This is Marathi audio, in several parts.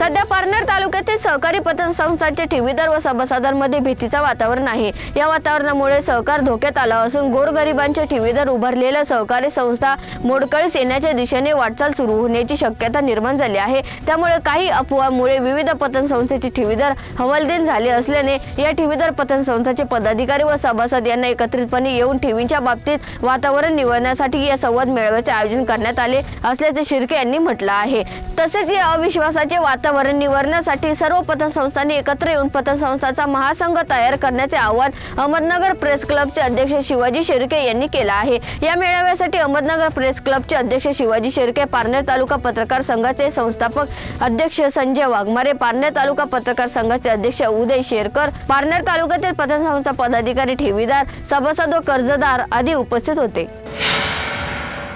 सध्या पारनेर तालुक्यातील सहकारी पतसंस्थांचे ठेवीदार व सभासदांमध्ये भीतीचं वातावरण आहे. या वातावरणामुळे सहकार धोक्यात आला असून गोरगरिबांचे ठेवीदार उभारलेल्या सहकारी संस्था मोडकळीस येण्याच्या दिशेने वाटचाल सुरू होण्याची शक्यता निर्माण झाली आहे. त्यामुळे काही अफवामुळे विविध पतसंस्थेचे ठेवीदार हवालदिन झाले असल्याने या ठेवीदार पतसंस्थांचे पदाधिकारी व सभासद यांना एकत्रितपणे येऊन ठेवींच्या बाबतीत वातावरण निवडण्यासाठी या संवाद मेळाव्याचे आयोजन करण्यात आले असल्याचे शिर्के यांनी म्हटलं आहे. तसेच या अविश्वासाचे वातावरण निवारण्यासाठी सर्व पतसंस्थांनी एकत्र येऊन पतसंस्थाचा महासंघ तयार करण्याचे आवाहन अहमदनगर प्रेस क्लबचे अध्यक्ष शिवाजी शिर्के यांनी केलं आहे. या मेळाव्यासाठी अहमदनगर प्रेस क्लबचे अध्यक्ष शिवाजी शिर्के पारनेर तालुका पत्रकार संघाचे संस्थापक अध्यक्ष संजय वाघमारे पारनेर तालुका पत्रकार संघाचे अध्यक्ष उदय शेरकर पारनेर तालुक्यातील पतसंस्था पदाधिकारी ठेवीदार सभासद व कर्जदार आदी उपस्थित होते.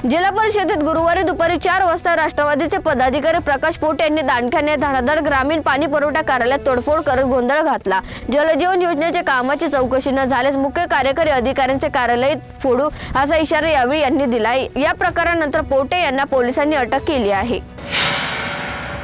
जिल्हा परिषदेत गुरुवारी दुपारी चार वाजता राष्ट्रवादीचे पदाधिकारी प्रकाश पोट यांनी दांडख्याने धडाधड ग्रामीण पाणी पुरवठा कार्यालयात तोडफोड करत गोंधळ घातला. जलजीवन योजनेच्या कामाची चौकशी न झाल्यास मुख्य कार्यकारी अधिकाऱ्यांचे कार्यालय फोडू असा इशारा यावेळी यांनी दिलाय. या प्रकारानंतर पोटे यांना पोलिसांनी अटक केली आहे.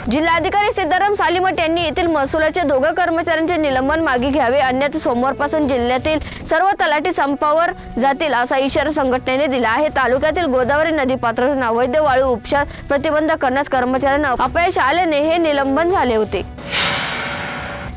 जिल्हाधिकारी सिद्धाराम सालीमठ यांनी येथील महसुलाच्या दोघा कर्मचाऱ्यांचे निलंबन मागे घ्यावे अन्यथा सोमवारपासून जिल्ह्यातील सर्व तलाठी संपावर जातील असा इशारा संघटनेने दिला आहे. तालुक्यातील गोदावरी नदी पात्रातून अवैध वाळू उपचार प्रतिबंध करण्यास कर्मचाऱ्यांना अपयश आल्याने हे निलंबन झाले होते.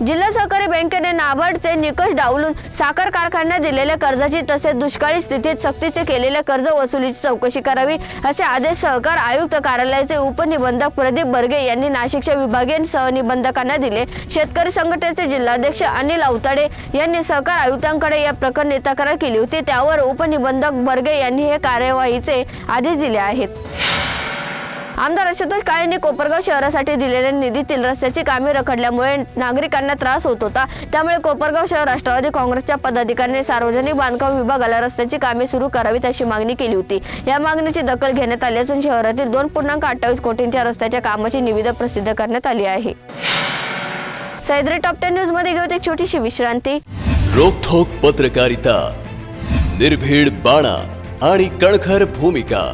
जिल्हा सहकारी बँकेने नाबार्डचे निकष डावलून साखर कारखान्यात दिलेल्या कर्जाची तसेच दुष्काळी स्थितीत सक्तीचे केलेल्या कर्ज वसुलीची चौकशी करावी असे आदेश सहकार आयुक्त कार्यालयाचे उपनिबंधक प्रदीप बर्गे यांनी नाशिकच्या विभागीय सहनिबंधकांना दिले. शेतकरी संघटनेचे जिल्हाध्यक्ष अनिल अवताडे यांनी सहकार आयुक्तांकडे या प्रकरणी तक्रार केली होती. त्यावर उपनिबंधक बर्गे यांनी हे कार्यवाहीचे आदेश दिले आहेत. आमदार आशुतोष काळेंनी कोपरगाव शहरासाठी दिलेल्या निधीतील रस्त्याची कामे रखडल्यामुळे नागरिकांना त्रास होत होता. त्यामुळे कोपरगाव शहर राष्ट्रवादी काँग्रेसच्या पदाधिकाऱ्यांनी सार्वजनिक बांधकाम विभागाला रस्त्याची कामे सुरू करावीत अशी मागणी केली होती. या मागणीची दखल घेण्यात आली असून शहरातील दोन पूर्णांक अठ्ठावीस कोटींच्या रस्त्याच्या कामाची निविदा प्रसिद्ध करण्यात आली आहे. सैद्री टॉप टेन न्यूजमध्ये घेऊन एक छोटीशी विश्रांती. रोखोक पत्रकारिता निर्भीड बाणा आणि कणखर भूमिका.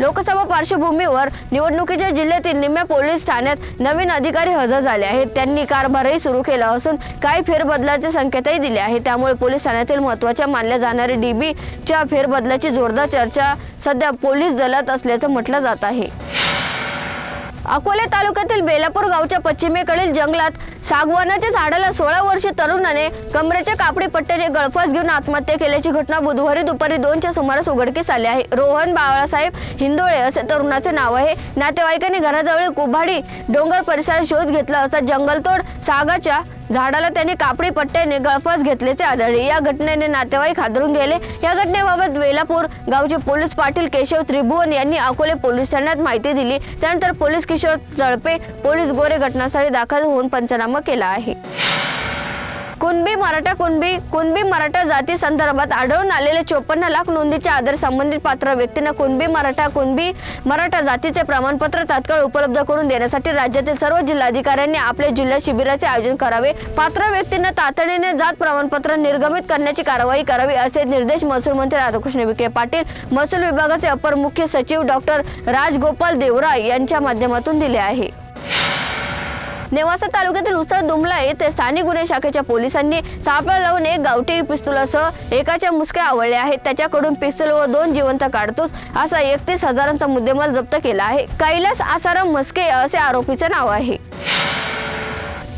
लोकसभा पार्श्वभूमीवर निवडणुकीच्या जिल्ह्यातील निम्या पोलीस ठाण्यात नवीन अधिकारी हजर झाले आहेत. त्यांनी कारभारही सुरू केला असून काही फेरबदलाचे संकेतही दिले आहेत. त्यामुळे पोलीस ठाण्यातील महत्त्वाच्या मानल्या जाणाऱ्या डीबीच्या फेरबदलाची जोरदार चर्चा सध्या पोलीस दलात असल्याचं म्हटलं जात आहे. अकोले तालुक्यातील बेलापूर गावच्या पश्चिमेकडील जंगलात सागवानाच्या झाडाला सोळा वर्षीय तरुणाने कमरेच्या कापडी पट्ट्याने गळफास घेऊन आत्महत्या केल्याची घटना बुधवारी दुपारी दोनच्या सुमारास उघडकीस आली आहे. रोहन बाळासाहेब हिंदोळे असे तरुणाचे नाव आहे. नातेवाईकांनी घराजवळील कुभाडी डोंगर परिसरात शोध घेतला असता जंगलतोड सागाच्या झाडाला त्याने कापडी पट्ट्याने गळफास घेतल्याचे आढळले. या घटनेने नातेवाईक हादरून गेले. या घटनेबाबत वेलापूर गावचे पोलीस पाटील केशव त्रिभुवन यांनी अकोले पोलीस ठाण्यात माहिती दिली. त्यानंतर पोलीस किशोर तळपे पोलीस गोरे घटनास्थळी दाखल होऊन पंचनामा केला आहे. कुणबी मराठा कुणबी कुणबी मराठा जाती संदर्भात आढळून आलेल्या चोपन्न लाख नोंदीच्या आदर संबंधित पात्र व्यक्तींना कुणबी मराठा कुणबी मराठा जातीचे प्रमाणपत्र तात्काळ उपलब्ध करून देण्यासाठी राज्यातील सर्व जिल्हाधिकाऱ्यांनी आपल्या जिल्हा शिबिराचे आयोजन करावे. पात्र व्यक्तींना तातडीने जात प्रमाणपत्र निर्गमित करण्याची कारवाई करावी असे निर्देश महसूल मंत्री राधाकृष्ण विखे पाटील महसूल विभागाचे अपर मुख्य सचिव डॉक्टर राजगोपाल देवरा यांच्या माध्यमातून दिले आहे. नेवासा तालुक्यातील उसळ दुमला येथे स्थानिक गुन्हे शाखेच्या पोलिसांनी सापळा लावून एक गावठी पिस्तुलासह एकाच्या मुसक्या आवळल्या आहेत. त्याच्याकडून पिस्तूल व दोन जिवंत काढतोस असा एकतीस हजारांचा मुद्देमाल जप्त केला आहे. कैलास आसाराम मस्के असे आरोपीचे नाव आहे.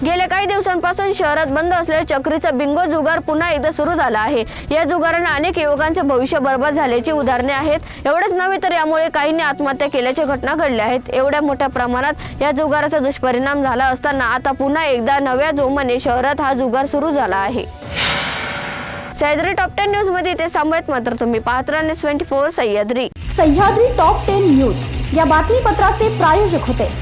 गेल्या काही दिवसांपासून शहरात बंद असलेल्या चक्रीचा बिंगो जुगार पुन्हा एकदा सुरू झाला आहे. या जुगाराने अनेक युवकांचे भविष्य बर्बाद झाल्याची उदाहरणे आहेत. एवढंच नव्हे तर यामुळे काहींनी आत्महत्या केल्याच्या घटना घडल्या आहेत. एवढ्या मोठ्या प्रमाणात या जुगाराचा दुष्परिणाम झाला असताना आता पुन्हा एकदा नव्या जोमाने शहरात हा जुगार सुरू झाला आहे. सह्याद्री टॉप टेन न्यूजमध्ये ते सांभाळत मात्र तुम्ही. पाहत राहणे twenty four Sahyadri. Sahyadri top ten news. या बातमीपत्राचे प्रायोजक होते.